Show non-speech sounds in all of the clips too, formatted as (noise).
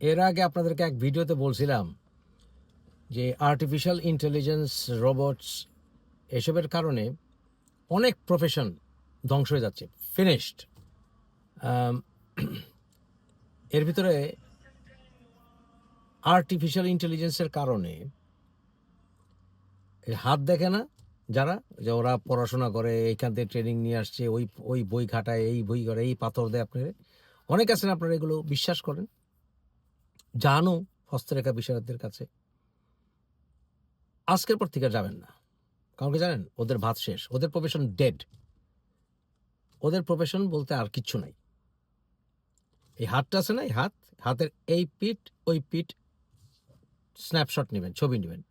এর আগে আপনাদেরকে এক ভিডিওতে বলছিলাম যে আর্টিফিশিয়াল ইন্টেলিজেন্স রোবটস এসবের কারণে অনেক প্রফেশন ধ্বংস হয়ে যাচ্ছে ফিনিশড (clears throat) এর ভিতরে আর্টিফিশিয়াল ইন্টেলিজেন্সের কারণে হাত দেখে না যারা? যে ওরা পড়াশোনা করে এইখান থেকে ট্রেনিং নিয়ে আসছে, ওই ওই বই ঘাটায় এই বই করে, এই পাথর দেয় আপনার। অনেক আছেন আপনারা এগুলো বিশ্বাস করেন। জানো হস্তরেখা বিশারদদের কাছে। আজকের পর থেকে যাবেন না। কারণ কি জানেন? ওদের ভাত শেষ। ওদের প্রফেশন ডেড ওদের প্রফেশন বলতে আর কিচ্ছু নাই। এই হাতটা আছে না? এই হাত। হাতের এই পিঠ, ওই পিঠ। স্ন্যাপশট নেবেন, ছবি নেবেন।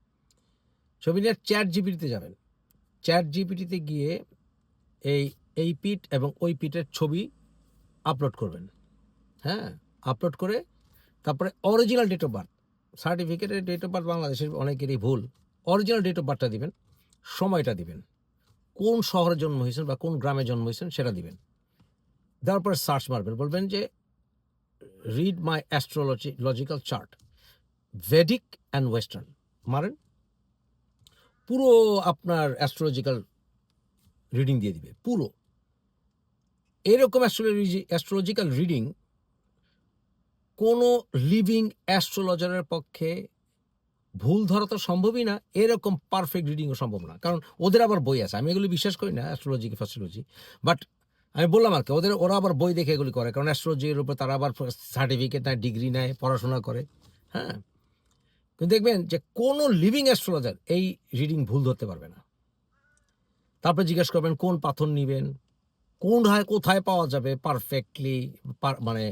ছবি নিয়ে চ্যাট জিপিটিতে যাবেন। চ্যাট জিপিটিতে গিয়ে এই এই পিঠ এবং ওই পিঠের ছবি আপলোড করবেন। হ্যাঁ? আপলোড করে তারপরে অরিজিনাল ডেট অফ বার্থ সার্টিফিকেটের ডেট অফ বার্থ বাংলাদেশের অনেকেরই ভুল। অরিজিনাল ডেট অফ বার্থটা দিবেন, সময়টা দিবেন। কোন শহরে জন্ম হয়েছেন বা কোন গ্রামে জন্ম হয়েছেন সেটা দিবেন। দেওয়ার পরে সার্চ মারবেন, বলবেন যে read my astrology logical chart Vedic and western মারেন, পুরো আপনার অ্যাস্ট্রোলজিক্যাল রিডিং দিয়ে দিবে, পুরো। এরকম অ্যাস্ট্রোলজি অ্যাস্ট্রোলজিক্যাল রিডিং কোনো লিভিং অ্যাস্ট্রোলজারের পক্ষে ভুল ধরা তো সম্ভবই না, এরকম পারফেক্ট রিডিংও সম্ভব না। কারণ ওদের আবার বই আছে, আমি এগুলি বিশ্বাস করি না অ্যাস্ট্রোলজি ফাস্ট্রোলজি বাট আমি বললাম আর কি, ওদের, ওরা আবার বই দেখে এগুলি করে, কারণ অ্যাস্ট্রোলজির উপর তারা আবার সার্টিফিকেট নেয় ডিগ্রি নেয়, পড়াশোনা করে হ্যাঁ? কিন্তু দেখবেন যে কোনো লিভিং অ্যাস্ট্রোলজার এই রিডিং ভুল ধরতে পারবে না। তারপরে জিজ্ঞেস করবেন, কোন পাথর নিবেন? কোন হয়, কোথায় পাওয়া যাবে পারফেক্টলি মানে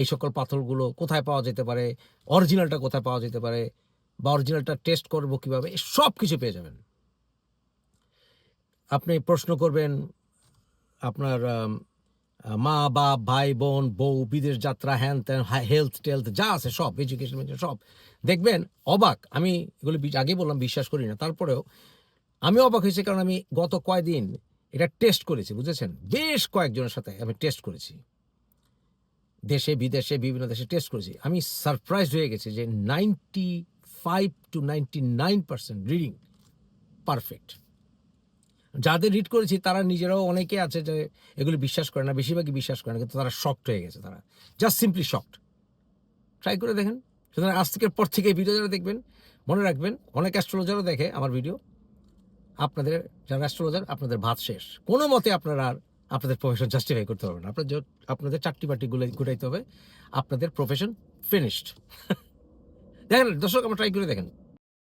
এই সকল পাথরগুলো কোথায় পাওয়া যেতে পারে অরিজিনালটা কোথায় পাওয়া যেতে পারে, বা অরিজিনালটা টেস্ট করব কীভাবে সব কিছু পেয়ে যাবেন। আপনি প্রশ্ন করবেন, আপনার মা, বাপ, ভাই, বোন, বউ, বিদেশ যাত্রা, হ্যান ত্যান হেলথ টেলথ যা আছে সব এডুকেশন সব। দেখবেন, অবাক, আমি এগুলো আগে বললাম, বিশ্বাস করি না। তারপরেও, আমি অবাক হয়েছি কারণ আমি গত কয়দিন এটা টেস্ট করেছি, বুঝেছেন? বেশ কয়েকজনের সাথে আমি টেস্ট করেছি। দেশে, বিদেশে, বিভিন্ন দেশে টেস্ট করেছি। আমি সারপ্রাইজ হয়ে গেছি যে ninety five to ninety nine percent reading perfect যাদের রিড করেছি, তারা নিজেরাও অনেকে আছে যে এগুলো বিশ্বাস করে না, বেশিরভাগই বিশ্বাস করে না, কিন্তু তারা শক্ট হয়ে গেছে তারা। জাস্ট সিম্পলি শকড ট্রাই করে দেখেন। সুতরাং আজ থেকে পর থেকে ভিডিও যারা দেখবেন, মনে রাখবেন, অনেক অ্যাস্ট্রোলজারও দেখে আমার ভিডিও আপনাদের, যারা অ্যাস্ট্রোলজার আপনাদের ভাত শেষ। কোনো মতে আপনারা আর আপনাদের প্রফেশন জাস্টিফাই করতে পারবেন আপনার আপনাদের চারটি বাটি গুলো গুটাইতে হবে। আপনাদের প্রফেশন ফিনিশড (laughs) দেখেন, দর্শক, আমরা ট্রাই করে দেখেন।